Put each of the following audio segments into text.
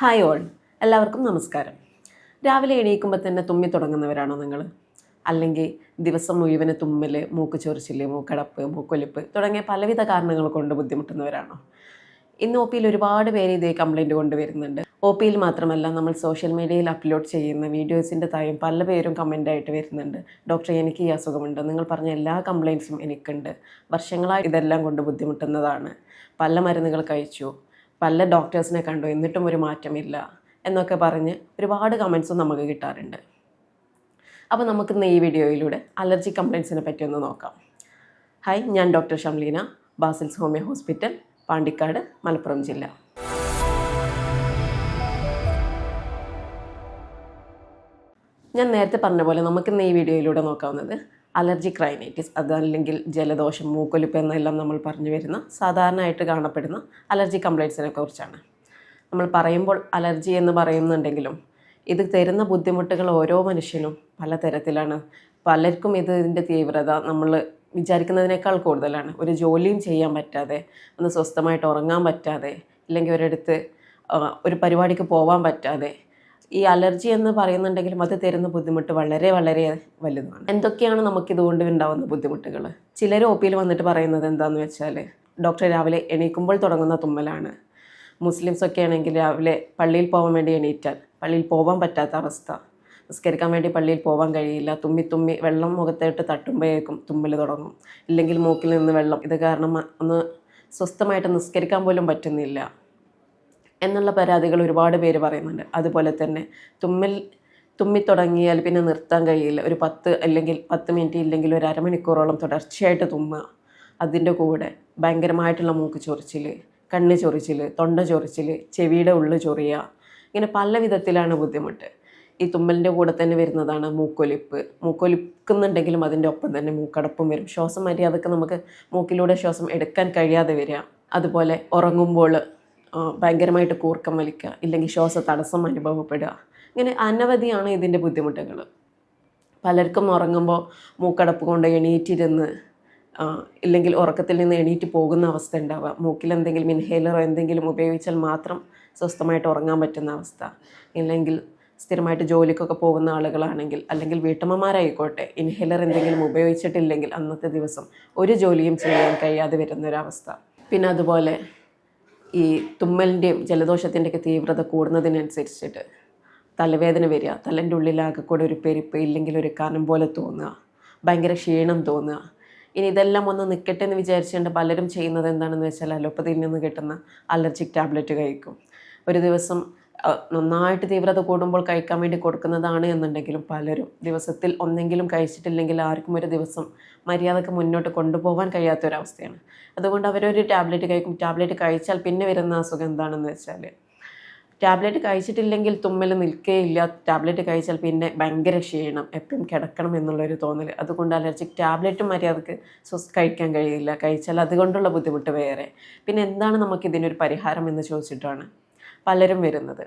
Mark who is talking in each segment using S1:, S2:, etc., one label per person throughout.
S1: Hi all. എല്ലാവർക്കും നമസ്കാരം. രാവിലെ എണീക്കുമ്പോൾ തന്നെ തുമ്മി തുടങ്ങുന്നവരാണോ നിങ്ങൾ അല്ലെങ്കിൽ ദിവസം മുഴുവൻ തുമ്മൽ മൂക്ക് ചൊറിച്ചിൽ മൂക്കടപ്പ് മൂക്കൊലിപ്പ് തുടങ്ങിയ പലവിധ കാരണങ്ങൾ കൊണ്ട് ബുദ്ധിമുട്ടുന്നവരാണോ? ഇന്ന് ഒ പിയിൽ ഒരുപാട് പേര് ഇതേ കംപ്ലൈന്റ് കൊണ്ടുവരുന്നുണ്ട്. ഒ പിയിൽ മാത്രമല്ല നമ്മൾ സോഷ്യൽ മീഡിയയിൽ അപ്ലോഡ് ചെയ്യുന്ന വീഡിയോസിന്റെ താഴെയും പല പേരും കമന്റായിട്ട് വരുന്നുണ്ട്. ഡോക്ടർ എനിക്ക് ഈ അസുഖമുണ്ട്. നിങ്ങൾ പറഞ്ഞ എല്ലാ കംപ്ലയിൻസും എനിക്കുണ്ട്. വർഷങ്ങളായി ഇതെല്ലാം കൊണ്ട് ബുദ്ധിമുട്ടുന്നതാണ്. പല മരുന്നുകൾ കഴിച്ചു. പല ഡോക്ടേഴ്സിനെ കണ്ടു എന്നിട്ടും ഒരു മാറ്റമില്ല എന്നൊക്കെ പറഞ്ഞ് ഒരുപാട് കമൻസും നമുക്ക് കിട്ടാറുണ്ട്. അപ്പോൾ നമുക്ക് ഇന്ന് ഈ വീഡിയോയിലൂടെ അലർജി കംപ്ലയിൻസിനെ പറ്റി ഒന്ന് നോക്കാം. ഹായ് ഞാൻ doctor Shamleena Basils homeo hospital Pandikkad Malappuram ജില്ല. ഞാൻ നേരത്തെ പറഞ്ഞ പോലെ നമുക്ക് ഇന്ന് ഈ വീഡിയോയിലൂടെ നോക്കാവുന്നത് അലർജിക് റൈനൈറ്റിസ് അതല്ലെങ്കിൽ ജലദോഷം മൂക്കൊലിപ്പ് എന്നെല്ലാം നമ്മൾ പറഞ്ഞു വരുന്ന സാധാരണയായിട്ട് കാണപ്പെടുന്ന അലർജി കംപ്ലൈൻസിനെ കുറിച്ചാണ്. നമ്മൾ പറയുമ്പോൾ അലർജി എന്ന് പറയുന്നുണ്ടെങ്കിലും ഇത് തരുന്ന ബുദ്ധിമുട്ടുകൾ ഓരോ മനുഷ്യനും പലതരത്തിലാണ്. പലർക്കും ഇതിന്റെ തീവ്രത നമ്മൾ വിചാരിക്കുന്നതിനേക്കാൾ കൂടുതലാണ്. ഒരു ജോലിയും ചെയ്യാൻ പറ്റാതെ ഒന്ന് സ്വസ്ഥമായിട്ട് ഉറങ്ങാൻ പറ്റാതെ അല്ലെങ്കിൽ ഒരിടത്ത് ഒരു പരിപാടിക്ക് പോകാൻ പറ്റാതെ ഈ അലർജി എന്ന് പറയുന്നുണ്ടെങ്കിലും അത് തരുന്ന ബുദ്ധിമുട്ട് വളരെ വളരെ വലുതാണ്. എന്തൊക്കെയാണ് നമുക്ക് ഇതുകൊണ്ട് ഉണ്ടാകുന്ന ബുദ്ധിമുട്ടുകൾ? ചിലർ ഒ പിയിൽ വന്നിട്ട് പറയുന്നത് എന്താണെന്ന് വെച്ചാൽ ഡോക്ടർ രാവിലെ എണീക്കുമ്പോൾ തുടങ്ങുന്ന തുമ്മലാണ്. മുസ്ലിംസ് ഒക്കെ ആണെങ്കിൽ രാവിലെ പള്ളിയിൽ പോകാൻ വേണ്ടി എണീറ്റാൽ പള്ളിയിൽ പോകാൻ പറ്റാത്ത അവസ്ഥ. നിസ്കരിക്കാൻ വേണ്ടി പള്ളിയിൽ പോകാൻ കഴിയില്ല. തുമ്മി തുമ്മി വെള്ളം മുഖത്തായിട്ട് തട്ടുമ്പോഴേക്കും തുമ്മൽ തുടങ്ങും. ഇല്ലെങ്കിൽ മൂക്കിൽ നിന്ന് വെള്ളം. ഇത് കാരണം ഒന്ന് സ്വസ്ഥമായിട്ട് നിസ്കരിക്കാൻ പോലും പറ്റുന്നില്ല. എന്നുള്ള പരാതികൾ ഒരുപാട് പേര് പറയുന്നുണ്ട്. അതുപോലെ തന്നെ തുമ്മൽ തുമ്മി തുടങ്ങിയാൽ പിന്നെ നിർത്താൻ കഴിയില്ല. ഒരു പത്ത് അല്ലെങ്കിൽ പത്ത് മിനിറ്റ് ഇല്ലെങ്കിൽ ഒരു അരമണിക്കൂറോളം തുടർച്ചയായിട്ട് തുമ്മുക അതിന്റെ കൂടെ ഭയങ്കരമായിട്ടുള്ള മൂക്ക് ചൊറിച്ചിൽ കണ്ണ് ചൊറിച്ചിൽ തൊണ്ട ചൊറിച്ചിൽ ചെവിയുടെ ഉള്ളു ചൊറിയുക ഇങ്ങനെ പല വിധത്തിലാണ് ബുദ്ധിമുട്ട്. ഈ തുമ്മലിന്റെ കൂടെ തന്നെ വരുന്നതാണ് മൂക്കൊലിപ്പ്. മൂക്കൊലിക്കുന്നുണ്ടെങ്കിലും അതിന്റെ ഒപ്പം തന്നെ മൂക്കടപ്പും വരും. ശ്വാസം മര്യാദയ്ക്ക് നമുക്ക് മൂക്കിലൂടെ ശ്വാസം എടുക്കാൻ കഴിയാതെ വരിക. അതുപോലെ ഉറങ്ങുമ്പോൾ ഭയങ്കരമായിട്ട് കൂർക്കം വലിക്കുക ഇല്ലെങ്കിൽ ശ്വാസ തടസ്സം അനുഭവപ്പെടുക. ഇങ്ങനെ അനവധിയാണ് ഇതിന്റെ ബുദ്ധിമുട്ടുകൾ. പലർക്കും ഉറങ്ങുമ്പോൾ മൂക്കടപ്പ് കൊണ്ട് എണീറ്റിരുന്ന് ഇല്ലെങ്കിൽ ഉറക്കത്തിൽ നിന്ന് എണീറ്റ് പോകുന്ന അവസ്ഥ ഉണ്ടാവുക. മൂക്കിൽ എന്തെങ്കിലും ഇൻഹേലറോ എന്തെങ്കിലും ഉപയോഗിച്ചാൽ മാത്രം സ്വസ്ഥമായിട്ട് ഉറങ്ങാൻ പറ്റുന്ന അവസ്ഥ. ഇല്ലെങ്കിൽ സ്ഥിരമായിട്ട് ജോലിക്കൊക്കെ പോകുന്ന ആളുകളാണെങ്കിൽ അല്ലെങ്കിൽ വീട്ടമ്മമാരായിക്കോട്ടെ ഇൻഹേലർ എന്തെങ്കിലും ഉപയോഗിച്ചിട്ടില്ലെങ്കിൽ അന്നത്തെ ദിവസം ഒരു ജോലിയും ചെയ്യാൻ കഴിയാതെ വരുന്നൊരവസ്ഥ പിന്നെ അതുപോലെ ഈ തുമ്മലിന്റെയും ജലദോഷത്തിന്റെയൊക്കെ തീവ്രത കൂടുന്നതിനനുസരിച്ചിട്ട് തലവേദന വരിക തലന്റെ ഉള്ളിലാകെ കൂടെ ഒരു പെരുപ്പ് ഇല്ലെങ്കിൽ ഒരു കനം പോലെ തോന്നുക ഭയങ്കര ക്ഷീണം തോന്നുക. ഇനി ഇതെല്ലാം ഒന്ന് നിൽക്കട്ടെ എന്ന് വിചാരിച്ചുകൊണ്ട് പലരും ചെയ്യുന്നത് എന്താണെന്ന് വെച്ചാൽ അലോപ്പതിയിൽ നിന്ന് കിട്ടുന്ന അലർജിക് ടാബ്ലറ്റ് കഴിക്കും. ഒരു ദിവസം നന്നായിട്ട് തീവ്രത കൂടുമ്പോൾ കഴിക്കാൻ വേണ്ടി കൊടുക്കുന്നതാണ് എന്നുണ്ടെങ്കിലും പലരും ദിവസത്തിൽ ഒന്നെങ്കിലും കഴിച്ചിട്ടില്ലെങ്കിൽ ആർക്കും ഒരു ദിവസം മര്യാദയ്ക്ക് മുന്നോട്ട് കൊണ്ടുപോകാൻ കഴിയാത്തൊരവസ്ഥയാണ്. അതുകൊണ്ട് അവരൊരു ടാബ്ലറ്റ് കഴിക്കും. ടാബ്ലറ്റ് കഴിച്ചാൽ പിന്നെ വരുന്ന അസുഖം എന്താണെന്ന് വെച്ചാൽ ടാബ്ലറ്റ് കഴിച്ചിട്ടില്ലെങ്കിൽ തുമ്മൽ നിൽക്കുകയില്ല ടാബ്ലറ്റ് കഴിച്ചാൽ പിന്നെ ഭയങ്കര ക്ഷീണം. എപ്പോഴും കിടക്കണം എന്നുള്ളൊരു തോന്നൽ അതുകൊണ്ട് അലർജിക് ടാബ്ലറ്റ് മര്യാദയ്ക്ക് സ്വസ് കഴിക്കാൻ കഴിയില്ല. കഴിച്ചാൽ അതുകൊണ്ടുള്ള ബുദ്ധിമുട്ട് വേറെ. പിന്നെ എന്താണ് നമുക്ക് ഇതിനൊരു പരിഹാരം എന്ന് ചോദിച്ചിട്ടാണ്? പലരും വരുന്നത്.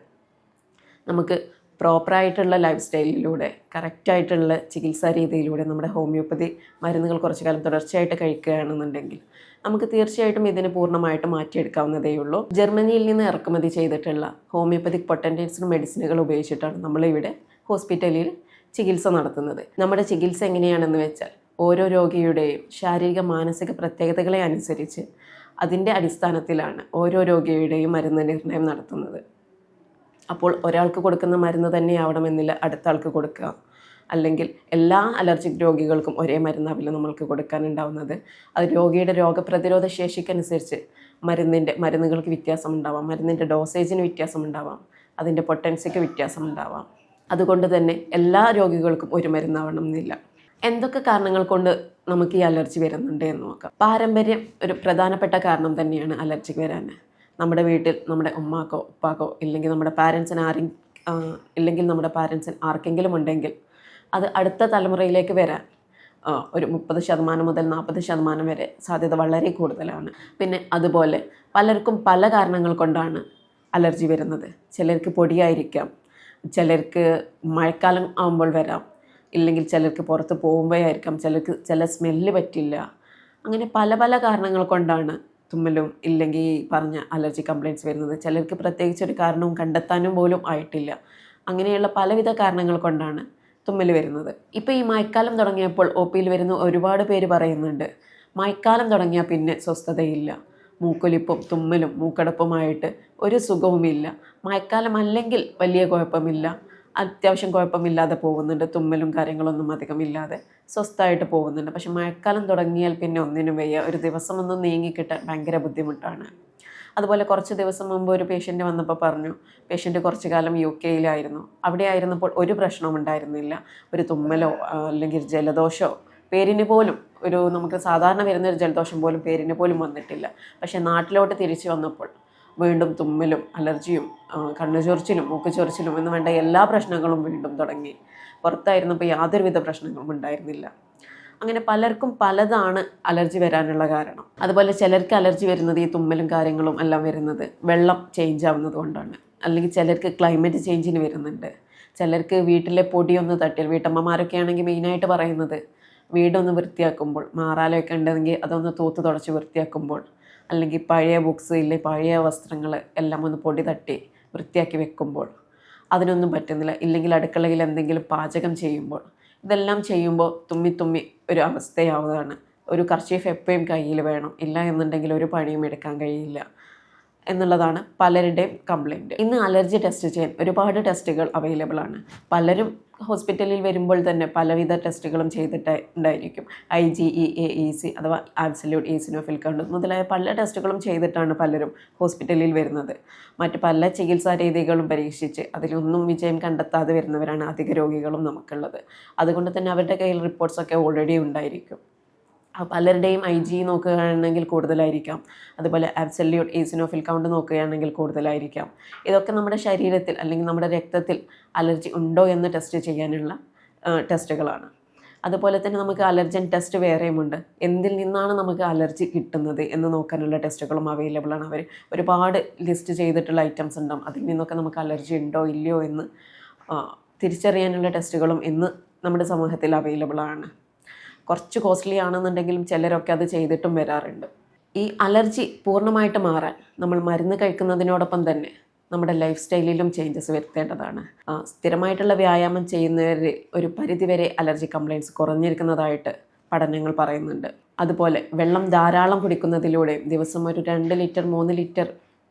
S1: നമുക്ക് പ്രോപ്പറായിട്ടുള്ള ലൈഫ് സ്റ്റൈലിലൂടെ കറക്റ്റായിട്ടുള്ള ചികിത്സാ രീതിയിലൂടെ നമ്മുടെ ഹോമിയോപ്പതി മരുന്നുകൾ കുറച്ചു കാലം തുടർച്ചയായിട്ട് കഴിക്കുകയാണെന്നുണ്ടെങ്കിൽ നമുക്ക് തീർച്ചയായിട്ടും ഇതിന് പൂർണമായിട്ട് മാറ്റിയെടുക്കാവുന്നതേ ഉള്ളൂ. ജർമ്മനിയിൽ നിന്ന് ഇറക്കുമതി ചെയ്തിട്ടുള്ള ഹോമിയോപ്പതിക് പൊട്ടന്റേറ്റ്സ് മെഡിസിനുകൾ ഉപയോഗിച്ചിട്ടാണ് നമ്മളിവിടെ ഹോസ്പിറ്റലിൽ ചികിത്സ നടത്തുന്നത്. നമ്മുടെ ചികിത്സ എങ്ങനെയാണെന്ന് വെച്ചാൽ ഓരോ രോഗിയുടെയും ശാരീരിക മാനസിക പ്രത്യേകതകളെ അനുസരിച്ച് അതിന്റെ അടിസ്ഥാനത്തിലാണ് ഓരോ രോഗിയുടെയും മരുന്ന് നിർണയം നടത്തുന്നത്. അപ്പോൾ ഒരാൾക്ക് കൊടുക്കുന്ന മരുന്ന് തന്നെ ആവണമെന്നില്ല അടുത്ത ആൾക്ക് കൊടുക്കുക. അല്ലെങ്കിൽ എല്ലാ അലർജിക് രോഗികൾക്കും ഒരേ മരുന്നാവില്ല നമ്മൾക്ക് കൊടുക്കാനുണ്ടാവുന്നത് അത് രോഗിയുടെ രോഗപ്രതിരോധ ശേഷിക്കനുസരിച്ച് മരുന്നിന്റെ മരുന്നുകൾക്ക് വ്യത്യാസം ഉണ്ടാവാം മരുന്നിന്റെ ഡോസേജിന് വ്യത്യാസം ഉണ്ടാവാം അതിന്റെ പൊട്ടൻസിക്ക് വ്യത്യാസം ഉണ്ടാവാം അതുകൊണ്ട് തന്നെ എല്ലാ രോഗികൾക്കും ഒരു മരുന്നാവണം എന്നില്ല എന്തൊക്കെ കാരണങ്ങൾ കൊണ്ട് നമുക്ക് ഈ അലർജി വരുന്നുണ്ട് എന്ന് നോക്കാം. പാരമ്പര്യം ഒരു പ്രധാനപ്പെട്ട കാരണം തന്നെയാണ് അലർജിക്ക് വരാൻ. നമ്മുടെ വീട്ടിൽ നമ്മുടെ ഉമ്മാക്കോ ഉപ്പാക്കോ ഇല്ലെങ്കിൽ നമ്മുടെ പാരൻസിന് ആരും ഇല്ലെങ്കിൽ നമ്മുടെ പാരൻസിന് ആർക്കെങ്കിലും ഉണ്ടെങ്കിൽ അത് അടുത്ത തലമുറയിലേക്ക് വരാൻ ഒരു മുപ്പത് ശതമാനം മുതൽ നാൽപ്പത് ശതമാനം വരെ സാധ്യത വളരെ കൂടുതലാണ്. പിന്നെ അതുപോലെ പലർക്കും പല കാരണങ്ങൾ കൊണ്ടാണ് അലർജി വരുന്നത്. ചിലർക്ക് പൊടിയായിരിക്കാം. ചിലർക്ക് മഴക്കാലം ആകുമ്പോൾ വരാം. ഇല്ലെങ്കിൽ ചിലർക്ക് പുറത്ത് പോകുമ്പോഴായിരിക്കാം ചിലർക്ക് ചില സ്മെല്ല് പറ്റില്ല. അങ്ങനെ പല പല കാരണങ്ങൾ കൊണ്ടാണ് തുമ്മലും ഇല്ലെങ്കിൽ പറഞ്ഞ അലർജി കംപ്ലയിന്റ്സ് വരുന്നത്. ചിലർക്ക് പ്രത്യേകിച്ച് ഒരു കാരണവും കണ്ടെത്താനും പോലും ആയിട്ടില്ല. അങ്ങനെയുള്ള പലവിധ കാരണങ്ങൾ കൊണ്ടാണ് തുമ്മൽ വരുന്നത്. ഇപ്പോൾ ഈ മഴക്കാലം തുടങ്ങിയപ്പോൾ ഒ പിയിൽ വരുന്ന ഒരുപാട് പേര് പറയുന്നുണ്ട് മഴക്കാലം തുടങ്ങിയാൽ പിന്നെ സ്വസ്ഥതയില്ല. മൂക്കൊലിപ്പും തുമ്മലും മൂക്കടപ്പുമായിട്ട് ഒരു സുഖവുമില്ല. മഴക്കാലം അല്ലെങ്കിൽ വലിയ കുഴപ്പമില്ല. അത്യാവശ്യം കുഴപ്പമില്ലാതെ പോകുന്നുണ്ട്. തുമ്മലും കാര്യങ്ങളൊന്നും അധികം ഇല്ലാതെ സ്വസ്ഥമായിട്ട് പോകുന്നുണ്ട്. പക്ഷെ മഴക്കാലം തുടങ്ങിയാൽ പിന്നെ ഒന്നിനും വയ്യ. ഒരു ദിവസം ഒന്ന് നീങ്ങിക്കിട്ടാൻ ഭയങ്കര ബുദ്ധിമുട്ടാണ്. അതുപോലെ കുറച്ച് ദിവസം മുമ്പ് ഒരു പേഷ്യന്റ് വന്നപ്പോൾ പറഞ്ഞു പേഷ്യന്റ് കുറച്ച് കാലം യു കെയിലായിരുന്നു. അവിടെ ആയിരുന്നപ്പോൾ ഒരു പ്രശ്നവും ഉണ്ടായിരുന്നില്ല. ഒരു തുമ്മലോ അല്ലെങ്കിൽ ജലദോഷമോ പേരിന് പോലും ഒരു നമുക്ക് സാധാരണ വരുന്ന ഒരു ജലദോഷം പോലും പേരിന് പോലും വന്നിട്ടില്ല. പക്ഷേ നാട്ടിലോട്ട് തിരിച്ചു വന്നപ്പോൾ വീണ്ടും തുമ്മലും അലർജിയും കണ്ണു ചൊറിച്ചിലും മൂക്ക് ചൊറിച്ചിലും എന്ന് വേണ്ട എല്ലാ പ്രശ്നങ്ങളും വീണ്ടും തുടങ്ങി. പുറത്തായിരുന്നപ്പോൾ യാതൊരുവിധ പ്രശ്നങ്ങളും ഉണ്ടായിരുന്നില്ല. അങ്ങനെ പലർക്കും പലതാണ് അലർജി വരാനുള്ള കാരണം. അതുപോലെ ചിലർക്ക് അലർജി വരുന്നത് ഈ തുമ്മലും കാര്യങ്ങളും എല്ലാം വരുന്നത് വെള്ളം ചേഞ്ച് ആവുന്നത് കൊണ്ടാണ്. അല്ലെങ്കിൽ ചിലർക്ക് ക്ലൈമറ്റ് ചേഞ്ചിന് വരുന്നുണ്ട്. ചിലർക്ക് വീട്ടിലെ പൊടിയൊന്ന് തട്ടിൽ വീട്ടമ്മമാരൊക്കെ ആണെങ്കിൽ മെയിനായിട്ട് പറയുന്നത് വീടൊന്ന് വൃത്തിയാക്കുമ്പോൾ മാറാലൊക്കെ ഉണ്ടെങ്കിൽ അതൊന്ന് തൂത്ത് തുടച്ച് വൃത്തിയാക്കുമ്പോൾ അല്ലെങ്കിൽ പഴയ ബുക്സ് ഇല്ലെങ്കിൽ പഴയ വസ്ത്രങ്ങൾ എല്ലാം ഒന്ന് പൊടി തട്ടി വൃത്തിയാക്കി വെക്കുമ്പോൾ അതിനൊന്നും പറ്റുന്നില്ല. ഇല്ലെങ്കിൽ അടുക്കളയിൽ എന്തെങ്കിലും പാചകം ചെയ്യുമ്പോൾ ഇതെല്ലാം ചെയ്യുമ്പോൾ തുമ്മി തുമ്മി ഒരു അവസ്ഥയാവുകയാണ് ഒരു കർച്ചീഫ് എപ്പോഴും കയ്യിൽ വേണം. ഇല്ല എന്നുണ്ടെങ്കിൽ ഒരു പണിയും എടുക്കാൻ കഴിയില്ല എന്നുള്ളതാണ് പലരുടെയും കംപ്ലൈന്റ് ഇന്ന് അലർജി ടെസ്റ്റ് ചെയ്യാൻ ഒരുപാട് ടെസ്റ്റുകൾ അവൈലബിൾ ആണ്. പലരും ഹോസ്പിറ്റലിൽ വരുമ്പോൾ തന്നെ പലവിധ ടെസ്റ്റുകളും ചെയ്തിട്ട് ഉണ്ടായിരിക്കും. I G E A E C അഥവാ ആബ്സല്യൂട്ട് ഈസിനോഫിൽ കൗണ്ട് മുതലായ പല ടെസ്റ്റുകളും ചെയ്തിട്ടാണ് പലരും ഹോസ്പിറ്റലിൽ വരുന്നത്. മറ്റ് പല ചികിത്സാ രീതികളും പരീക്ഷിച്ച് അതിലൊന്നും വിജയം കണ്ടെത്താതെ വരുന്നവരാണ് അധിക രോഗികളും നമുക്കുള്ളത്. അതുകൊണ്ട് തന്നെ അവരുടെ കയ്യിൽ റിപ്പോർട്ട്സൊക്കെ ഓൾറെഡി ഉണ്ടായിരിക്കും. പലരുടെയും ഐ ജി നോക്കുകയാണെങ്കിൽ കൂടുതലായിരിക്കാം. അതുപോലെ ആബ്സല്യൂട്ട് ഈസിനോഫിൽ കൗണ്ട് നോക്കുകയാണെങ്കിൽ കൂടുതലായിരിക്കാം. ഇതൊക്കെ നമ്മുടെ ശരീരത്തിൽ അല്ലെങ്കിൽ നമ്മുടെ രക്തത്തിൽ അലർജി ഉണ്ടോ എന്ന് ടെസ്റ്റ് ചെയ്യാനുള്ള ടെസ്റ്റുകളാണ് അതുപോലെ തന്നെ നമുക്ക് അലർജൻ ടെസ്റ്റ് വേറെയുമുണ്ട് എന്തിൽ നിന്നാണ് നമുക്ക് അലർജി കിട്ടുന്നത് എന്ന് നോക്കാനുള്ള ടെസ്റ്റുകളും അവൈലബിൾ ആണ്. അവർ ഒരുപാട് ലിസ്റ്റ് ചെയ്തിട്ടുള്ള ഐറ്റംസ് ഉണ്ടാവും. അതിൽ നിന്നൊക്കെ നമുക്ക് അലർജി ഉണ്ടോ ഇല്ലയോ എന്ന് തിരിച്ചറിയാനുള്ള ടെസ്റ്റുകളും ഇന്ന് നമ്മുടെ സമൂഹത്തിൽ അവൈലബിൾ ആണ്. കുറച്ച് കോസ്റ്റ്ലി ആണെന്നുണ്ടെങ്കിലും ചിലരൊക്കെ അത് ചെയ്തിട്ടും വരാറുണ്ട്. ഈ അലർജി പൂർണമായിട്ട് മാറാൻ നമ്മൾ മരുന്ന് കഴിക്കുന്നതിനോടൊപ്പം തന്നെ നമ്മുടെ ലൈഫ് സ്റ്റൈലിലും ചേഞ്ചസ് വരുത്തേണ്ടതാണ് സ്ഥിരമായിട്ടുള്ള വ്യായാമം ചെയ്യുന്നവരിൽ ഒരു പരിധിവരെ അലർജി കംപ്ലയിന്റ്സ് കുറഞ്ഞിരിക്കുന്നതായിട്ട് പഠനങ്ങൾ പറയുന്നുണ്ട്. അതുപോലെ വെള്ളം ധാരാളം കുടിക്കുന്നതിലൂടെ ദിവസം ഒരു രണ്ട് ലിറ്റർ മൂന്ന് ലിറ്റർ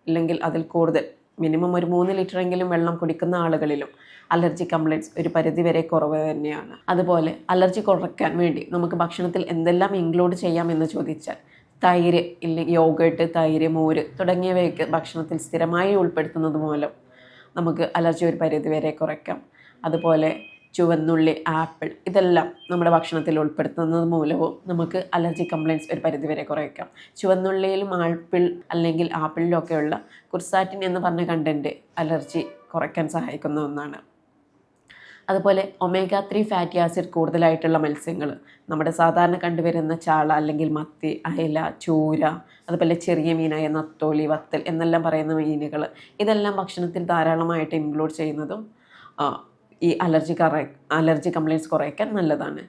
S1: ഇല്ലെങ്കിൽ അതിൽ കൂടുതൽ മിനിമം ഒരു മൂന്ന് ലിറ്ററെങ്കിലും വെള്ളം കുടിക്കുന്ന ആളുകളിലും അലർജി കംപ്ലയിന്റ്സ് ഒരു പരിധിവരെ കുറവ് തന്നെയാണ്. അതുപോലെ അലർജി കുറയ്ക്കാൻ വേണ്ടി നമുക്ക് ഭക്ഷണത്തിൽ എന്തെല്ലാം ഇൻക്ലൂഡ് ചെയ്യാം എന്ന് ചോദിച്ചാൽ തൈര് ഇല്ലെങ്കിൽ യോഗേട്ട് തൈര് മോര് തുടങ്ങിയവയൊക്കെ ഭക്ഷണത്തിൽ സ്ഥിരമായി ഉൾപ്പെടുത്തുന്നത് മൂലം നമുക്ക് അലർജി ഒരു പരിധിവരെ കുറയ്ക്കാം. അതുപോലെ ചുവന്നുള്ളി ആപ്പിൾ ഇതെല്ലാം നമ്മുടെ ഭക്ഷണത്തിൽ ഉൾപ്പെടുത്തുന്നത് മൂലവും നമുക്ക് അലർജി കംപ്ലയിന്റ്സ് ഒരു പരിധിവരെ കുറയ്ക്കാം. ചുവന്നുള്ളിയിലും ആപ്പിൾ അല്ലെങ്കിൽ ആപ്പിളിലൊക്കെയുള്ള കുർസാറ്റിൻ എന്ന് പറഞ്ഞ കണ്ടന്റ് അലർജി കുറയ്ക്കാൻ സഹായിക്കുന്ന ഒന്നാണ്. അതുപോലെ ഒമേഗ ത്രീ ഫാറ്റി ആസിഡ് കൂടുതലായിട്ടുള്ള മത്സ്യങ്ങൾ നമ്മുടെ സാധാരണ കണ്ടുവരുന്ന ചാള അല്ലെങ്കിൽ മത്തി അയല ചൂര അതുപോലെ ചെറിയ മീനായ നത്തോലി വത്തൽ എന്നെല്ലാം പറയുന്ന മീനുകൾ ഇതെല്ലാം ഭക്ഷണത്തിൽ ധാരാളമായിട്ട് ഇൻക്ലൂഡ് ചെയ്യുന്നതും ഈ അലർജി കറ അലർജി കംപ്ലയിന്റ്സ് കുറയ്ക്കാൻ നല്ലതാണ്.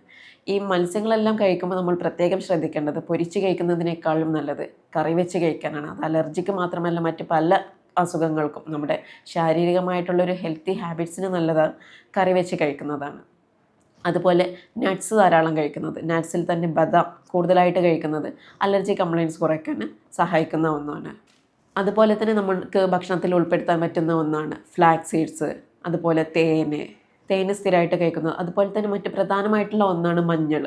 S1: ഈ മത്സ്യങ്ങളെല്ലാം കഴിക്കുമ്പോൾ നമ്മൾ പ്രത്യേകം ശ്രദ്ധിക്കേണ്ടത് പൊരിച്ച് കഴിക്കുന്നതിനേക്കാളും നല്ലത് കറി വെച്ച് കഴിക്കാനാണ്. അത് അലർജിക്ക് മാത്രമല്ല മറ്റ് പല അസുഖങ്ങൾക്കും നമ്മുടെ ശാരീരികമായിട്ടുള്ളൊരു ഹെൽത്തി ഹാബിറ്റ്സിന് നല്ലത് കറി വെച്ച് കഴിക്കുന്നതാണ്. അതുപോലെ നട്ട്സ് ധാരാളം കഴിക്കുന്നത് നട്ട്സിൽ തന്നെ ബദാം കൂടുതലായിട്ട് കഴിക്കുന്നത് അലർജി കംപ്ലയിന്റ്സ് കുറയ്ക്കാൻ സഹായിക്കുന്ന ഒന്നാണ്. അതുപോലെ തന്നെ നമുക്ക് ഭക്ഷണത്തിൽ ഉൾപ്പെടുത്താൻ പറ്റുന്ന ഒന്നാണ് ഫ്ലാക്സ് സീഡ്സ് അതുപോലെ തേന് തേന് സ്ഥിരമായിട്ട് കഴിക്കുന്നത് അതുപോലെ തന്നെ മറ്റ് പ്രധാനമായിട്ടുള്ള ഒന്നാണ് മഞ്ഞൾ.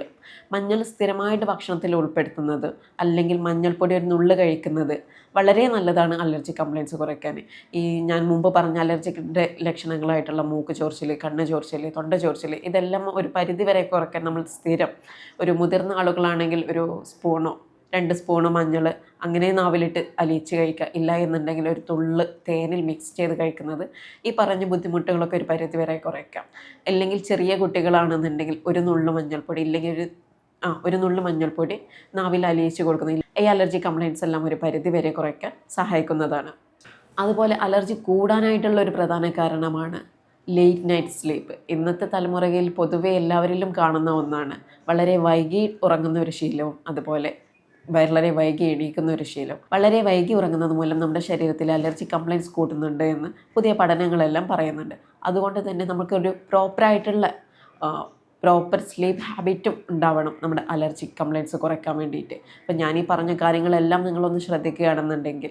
S1: മഞ്ഞൾ സ്ഥിരമായിട്ട് ഭക്ഷണത്തിൽ ഉൾപ്പെടുത്തുന്നത് അല്ലെങ്കിൽ മഞ്ഞൾപ്പൊടി ഒരു നുള്ള് കഴിക്കുന്നത് വളരെ നല്ലതാണ് അലർജി കംപ്ലയിൻസ് കുറയ്ക്കാൻ. ഈ ഞാൻ മുമ്പ് പറഞ്ഞ അലർജിക്കിന്റെ ലക്ഷണങ്ങളായിട്ടുള്ള മൂക്ക് ചോർച്ചിൽ കണ്ണ് ചോർച്ചിൽ തൊണ്ട ചോർച്ചിൽ ഇതെല്ലാം ഒരു പരിധി വരെ കുറയ്ക്കാൻ നമ്മൾ സ്ഥിരം ഒരു മുതിർന്ന ആളുകളാണെങ്കിൽ ഒരു സ്പൂണോ രണ്ട് സ്പൂണ് മഞ്ഞൾ അങ്ങനെ നാവിലിട്ട് അലിയിച്ച് കഴിക്കുക ഇല്ല എന്നുണ്ടെങ്കിൽ ഒരു തുള്ള് തേനിൽ മിക്സ് ചെയ്ത് കഴിക്കുന്നത്. ഈ പറഞ്ഞ ബുദ്ധിമുട്ടുകളൊക്കെ ഒരു പരിധി വരെ കുറയ്ക്കാം. അല്ലെങ്കിൽ ചെറിയ കുട്ടികളാണെന്നുണ്ടെങ്കിൽ ഒരു നുള്ളു മഞ്ഞൾപ്പൊടി ഇല്ലെങ്കിൽ ഒരു ആ ഒരു നുള്ളു മഞ്ഞൾപ്പൊടി നാവിൽ അലിയിച്ച് കൊടുക്കുന്നത്. ഈ അലർജി കംപ്ലയിൻസ് എല്ലാം ഒരു പരിധി വരെ കുറയ്ക്കാൻ സഹായിക്കുന്നതാണ്. അതുപോലെ അലർജി കൂടാനായിട്ടുള്ള ഒരു പ്രധാന കാരണമാണ് ലേറ്റ് നൈറ്റ് സ്ലീപ്പ് ഇന്നത്തെ തലമുറയിൽ പൊതുവെ എല്ലാവരിലും കാണുന്ന ഒന്നാണ്. വളരെ വൈകി ഉറങ്ങുന്ന ഒരു ശീലവും അതുപോലെ വളരെ വൈകി എണീക്കുന്ന ഒരു ശീലം. വളരെ വൈകി ഉറങ്ങുന്നത് മൂലം നമ്മുടെ ശരീരത്തിൽ അലർജി കംപ്ലയിൻസ് കൂട്ടുന്നുണ്ട് എന്ന് പുതിയ പഠനങ്ങളെല്ലാം പറയുന്നുണ്ട്. അതുകൊണ്ട് തന്നെ നമുക്കൊരു പ്രോപ്പറായിട്ടുള്ള പ്രോപ്പർ സ്ലീപ്പ് ഹാബിറ്റും ഉണ്ടാവണം നമ്മുടെ അലർജി കംപ്ലയിൻസ് കുറയ്ക്കാൻ വേണ്ടിയിട്ട്. അപ്പം ഞാൻ ഈ പറഞ്ഞ കാര്യങ്ങളെല്ലാം നിങ്ങളൊന്ന് ശ്രദ്ധിക്കുകയാണെന്നുണ്ടെങ്കിൽ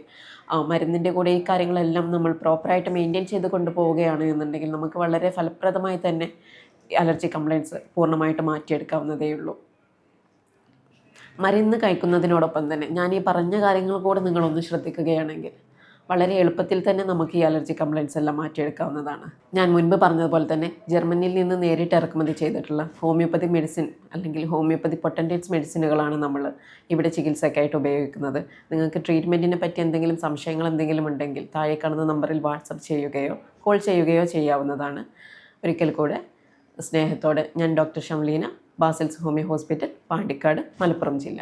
S1: മരുന്നിന്റെ കൂടെ ഈ കാര്യങ്ങളെല്ലാം നമ്മൾ പ്രോപ്പറായിട്ട് മെയിന്റെയിൻ ചെയ്ത് കൊണ്ടുപോവുകയാണ് എന്നുണ്ടെങ്കിൽ നമുക്ക് വളരെ ഫലപ്രദമായി തന്നെ അലർജി കംപ്ലയിൻസ് പൂർണമായിട്ട് മാറ്റിയെടുക്കാവുന്നതേ ഉള്ളൂ മരുന്ന് കഴിക്കുന്നതിനോടൊപ്പം തന്നെ ഞാൻ ഈ പറഞ്ഞ കാര്യങ്ങൾ കൂടെ നിങ്ങളൊന്ന് ശ്രദ്ധിക്കുകയാണെങ്കിൽ വളരെ എളുപ്പത്തിൽ തന്നെ നമുക്ക് ഈ അലർജി കംപ്ലയിൻസ് എല്ലാം മാറ്റിയെടുക്കാവുന്നതാണ്. ഞാൻ മുൻപ് പറഞ്ഞതുപോലെ തന്നെ ജർമ്മനിയിൽ നിന്ന് നേരിട്ട് ഇറക്കുമതി ചെയ്തിട്ടുള്ള ഹോമിയോപ്പതി മെഡിസിൻ അല്ലെങ്കിൽ ഹോമിയോപ്പതി പൊട്ടന്റേറ്റ്സ് മെഡിസിനുകളാണ് നമ്മൾ ഇവിടെ ചികിത്സയ്ക്കായിട്ട് ഉപയോഗിക്കുന്നത്. നിങ്ങൾക്ക് ട്രീറ്റ്മെന്റിനെ പറ്റി എന്തെങ്കിലും സംശയങ്ങൾ എന്തെങ്കിലും ഉണ്ടെങ്കിൽ താഴെ കാണുന്ന നമ്പറിൽ വാട്സപ്പ് ചെയ്യുകയോ കോൾ ചെയ്യുകയോ ചെയ്യാവുന്നതാണ്. ഒരിക്കൽ കൂടെ സ്നേഹത്തോടെ ഞാൻ doctor Shamleena Basils homeo hospital Pandikkad Malappuram ജില്ല.